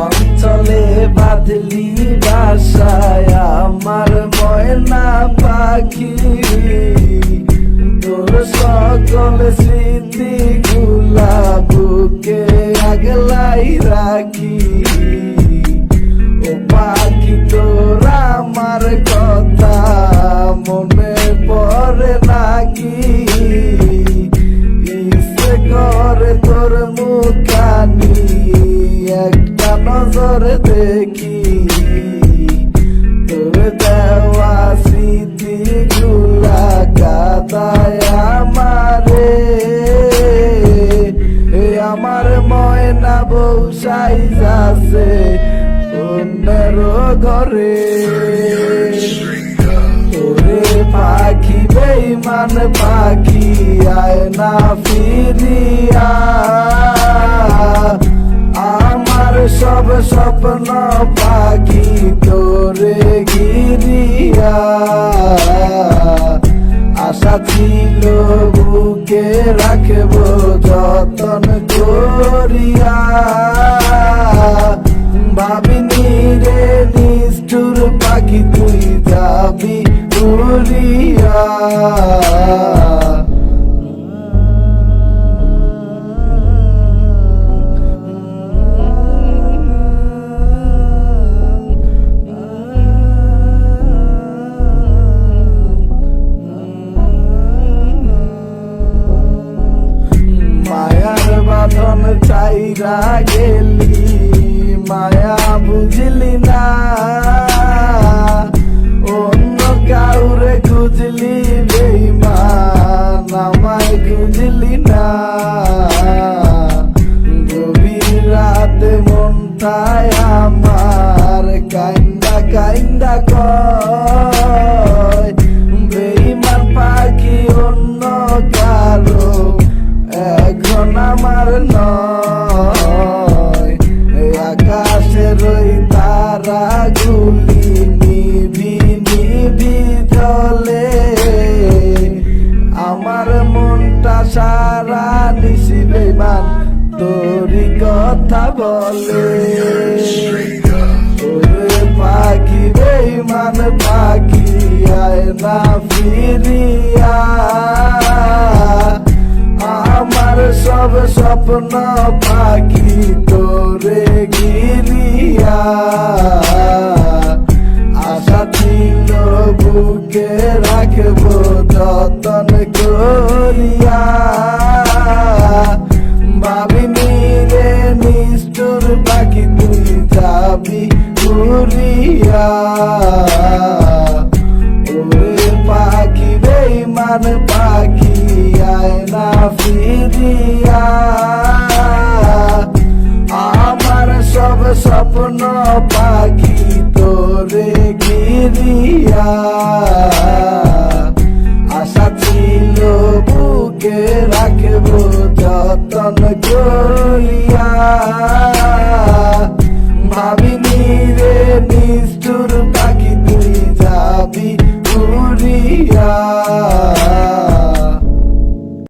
অঞ্চলে বাদলি বাসায় আমার ময়না পাখি তোর সকল স্মৃতি গুলা বুকে আগলাই রাখি মুখানি একটা নজর দেখি। তোর দেওয়া স্মৃতি গুলা কাদায় আমারে। আমার ময়না বউ সাইজাছে অন্যের ঘরে। পাখি, বেইমান পাখি আয় না ফিরিয়া। আশা ছিল বুকে রাখব যতন করিয়া। ভাবিনি রে নিষ্ঠুর পাখি তুই যাবি উড়িয়া। চাইরা গেলি, মায়া বুঝলি না। অন্য কাউরে খুঁজলি বেইমান আমায় খুঁজলি না। গভীর রাতে মনটায় আমার কাইন্দা কাইন্দা কয় বলে পাখি বেইমান পাখি আয় না ফিরিয়া আমার সব স্বপ্ন পাখি তোরে গিরিয়া উড়িয়া ওরে পাখি বেইমান পাখি আয় না ফিরিয়া। আমার সব স্বপ্ন পাখি তোরে গিরিয়া আশা ছিল বুকে রাখব যতন করিয়া। ভাবিনি রে নিষ্ঠুর